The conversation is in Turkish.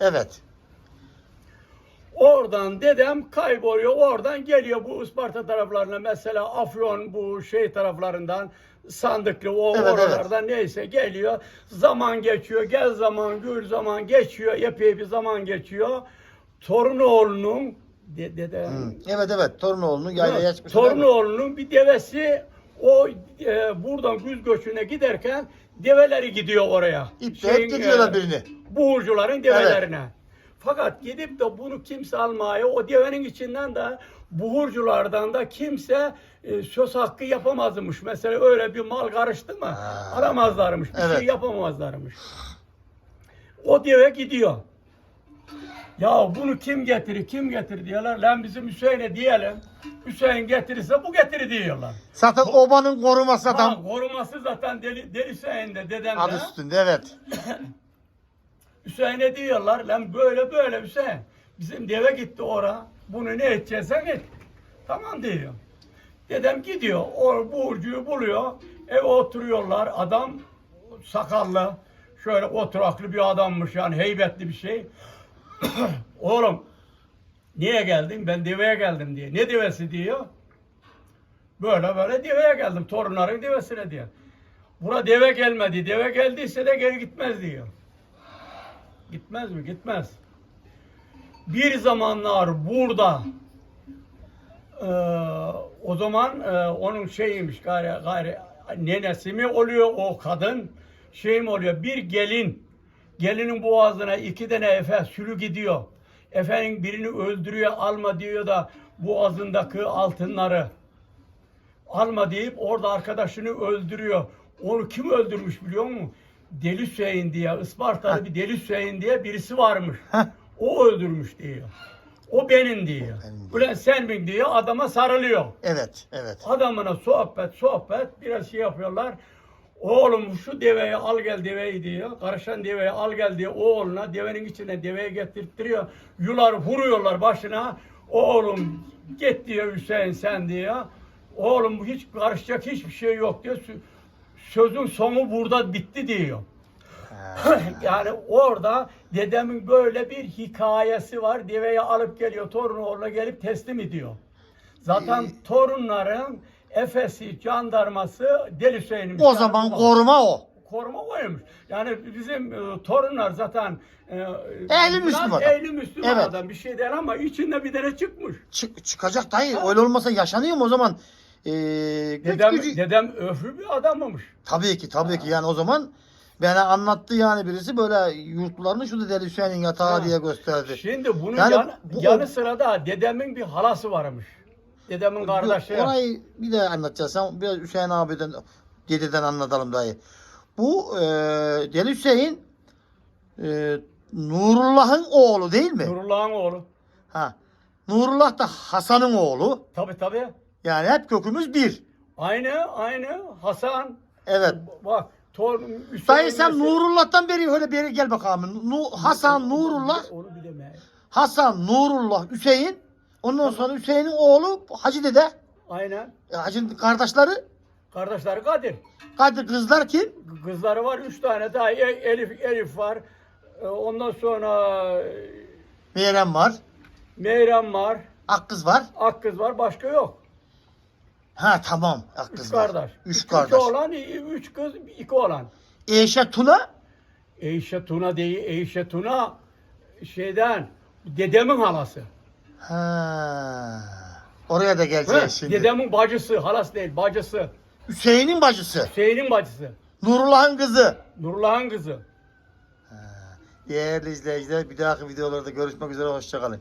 Evet. Oradan dedem kayboluyor. Oradan geliyor bu Isparta taraflarına mesela Afyon bu şey taraflarından Sandıklı o Evet, oralardan neyse geliyor. Zaman geçiyor. Gel zaman gül zaman geçiyor. Epey bir zaman geçiyor. Torunoğlu'nun de, dedem Hı. Evet evet. Torunoğlu'nun yaylaya çıkmış. Torunoğlu'nun bir devesi o e, buradan güz göçüne giderken develeri gidiyor oraya. İpleyip Şeyin, getiriyorlar e, birini. buğurcuların develerine. Fakat gidip de bunu kimse almaya, o devenin içinden de buhurculardan da kimse e, söz hakkı yapamazmış. Mesela öyle bir mal karıştı mı Ha. alamazlarmış, bir Evet. şey yapamazlarmış. O deve gidiyor. Ya bunu kim getirir, kim getirir diyorlar. Lan bizim Hüseyin'e diyelim. Hüseyin getirirse bu getirir diyorlar. Zaten obanın koruması Ha, adam. koruması zaten deli, deli Hüseyin'de, dedem Adı de. üstünde evet. Hüseyin'e diyorlar lan böyle böyle Hüseyin. Bizim deve gitti ora. Bunu ne edeceksen et. Tamam diyor. Dedem gidiyor. O burcuyu buluyor. Eve oturuyorlar. Adam sakallı. Şöyle oturaklı bir adammış yani heybetli bir şey. Oğlum niye geldin? Ben deveye geldim diye. Ne devesi diyor. Böyle böyle deveye geldim. Torunların devesine diyor. Bura deve gelmedi. Deve geldiyse de geri gitmez diyor. Gitmez mi? Gitmez. Bir zamanlar burada eee, o zaman eee, onun şeyiymiş gayri, gayri nenesi mi oluyor o kadın şey mi oluyor bir gelin gelinin boğazına iki tane efe sürü gidiyor. Efendim birini öldürüyor alma diyor da boğazındaki altınları alma deyip orada arkadaşını öldürüyor. Onu kim öldürmüş biliyor musun? Deli Hüseyin diye, Ispartalı bir Deli Hüseyin diye birisi varmış. O öldürmüş diyor. O benim diyor. benim diyor. Ulan sen mi diyor, adama sarılıyor. Evet evet. Adamına sohbet sohbet biraz şey yapıyorlar. Oğlum şu deveyi al gel deveyi diyor. Karışan deveyi al gel diyor. Oğluna devenin içine deveyi getirttiriyor. Yular vuruyorlar başına. Oğlum git diyor Hüseyin sen diyor. Oğlum hiç karışacak hiçbir şey yok diyor. Sö- Sözün sonu burada bitti diyor. yani orada dedemin böyle bir hikayesi var. Deveyi alıp geliyor. Torunoğlu'na gelip teslim ediyor. Zaten torunların Efes'i, jandarması Deli Hüseyin'miş. O zaman koruma o. koruma koymuş. Yani bizim e, torunlar zaten e, Ehli Müslüman adam. Ehli Müslüman Evet. adam bir şey değil ama içinde bir tane çıkmış. Çık, çıkacak dayı. Öyle olmasa yaşanıyor mu o zaman? Ee, güç Dedem, gücü- dedem öflü bir adammış. Tabii ki tabii ki yani o zaman bana anlattı yani birisi böyle yurtlarını şurada Deli Hüseyin'in yatağı Ha. diye gösterdi. Şimdi bunun Yani yan- bu- yanı sıra da dedemin bir halası varmış. Dedemin kardeşi. Orayı bir de anlatacağız. Sen biraz Hüseyin abiden dededen anlatalım dayı. Bu e, Deli Hüseyin e, Nurullah'ın oğlu değil mi? Nurullah'ın oğlu. Ha. Nurullah da Hasan'ın oğlu. Tabi tabi. Yani hep kökümüz bir. Aynı aynı Hasan. Evet. Bak torun Hüseyin Dayı sen mesela- Nurullah'tan beri öyle beri gel bakalım. Nu, Hasan Nurullah, Onu bilemem. Hasan Nurullah Hüseyin. Ondan sonra Hüseyin'in oğlu Hacı dede. Aynen. E, Hacı'nın kardeşleri. Kardeşleri Kadir. Kadir kızlar kim? Kızları var üç tane daha. E- Elif Elif var. E, Ondan sonra e, Meyrem var. Meyrem var. Akkız var. Akkız var. Başka yok. Ha tamam. Üç Akkız var. kardeş. Üç İki kardeş. oğlan, üç kız, iki oğlan. Eşe Tuna. Eyşe Tuna değil. Eyşe Tuna şeyden dedemin halası. Ha. Oraya da geleceğiz şimdi. Dedemin bacısı. Halası değil. Bacısı. Hüseyin'in bacısı. Hüseyin'in bacısı. Nurullah'ın kızı. Nurullah'ın kızı. Değerli izleyiciler bir dahaki videolarda görüşmek üzere. Hoşçakalın.